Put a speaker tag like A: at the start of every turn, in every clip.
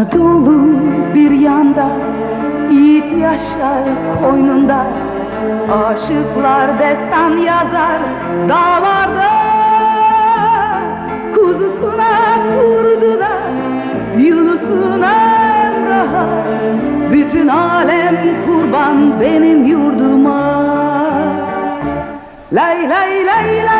A: Anadolu bir yanda Yiğit yaşar koynunda. Aşıklar destan yazar dağlarda Kuzusuna kurdu da Yunus'una Emrah'a Bütün alem kurban benim yurduma. Lay lay lay lay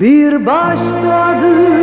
A: bir başkadır.